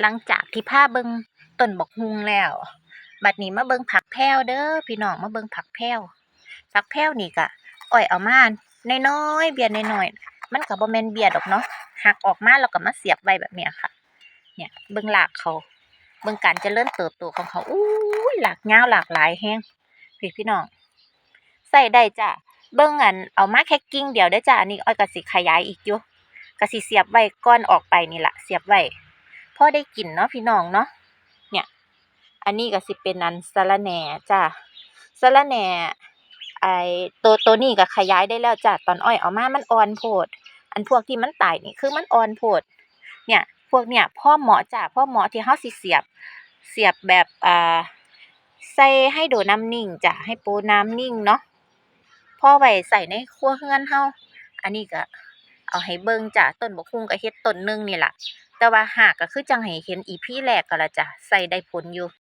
หลังจากที่พาเบิงต้นบกฮุงแล้ว บัดนี้มาเบิงผักแพรวเด้อพี่น้องมาเบิงผักแพรวผักแพรวนี่ก็อ้อยเอามาน้อยๆเบียดน้อยๆมันก็บ่แม่นเบียดดอกเนาะหักออกมาแล้วก็มาเสียบไว้แบบเนี้ยค่ะ เนี่ยเบิ่งรากเขาเบิงการเจริญเติบโตของเขาอู้หลากยาหลากหลายแฮงพี่พี่น้องใส่ได้จ้ะเบิ่งอันเอามาแค่กิ่งเดียวเด้จ้ะอันนี้อ้อยก็สิขยายอีกอยู่ก็สิเสียบไว้ก่อนออกไปนี่แหละเสียบไว้ พ่อได้กินเนาะพี่น้องเนาะเนี่ย อันนี้ก็สิเป็นอันสะระแหน่จ้ะสะระแหน่ไอ้ตัวตัวนี้ก็ขยายได้แล้วจ้ะตอนอ้อยเอามามันอ่อนโพด อันพวกที่มันตายนี่คือมันอ่อนโพด เนี่ย พวกเนี่ยพ่อหมาะจ้ะพ่อหมาะที่เฮาสิเสียบ เสียบแบบอ่าใส่ให้โดน้ำนิ่งจ้ะให้ปรน้ำนิ่งเนาะพ่อไว้ใส่ในครัวเรือนเฮาอันนี้ก็เอาให้เบิ่งจ้ะต้นบกหุ่งก็เฮ็ดต้นนึงนี่ล่ะ แต่ว่าหากก็คือจังให้เห็น EP แรกก็ละจ้ะ ใส่ได้ผลอยู่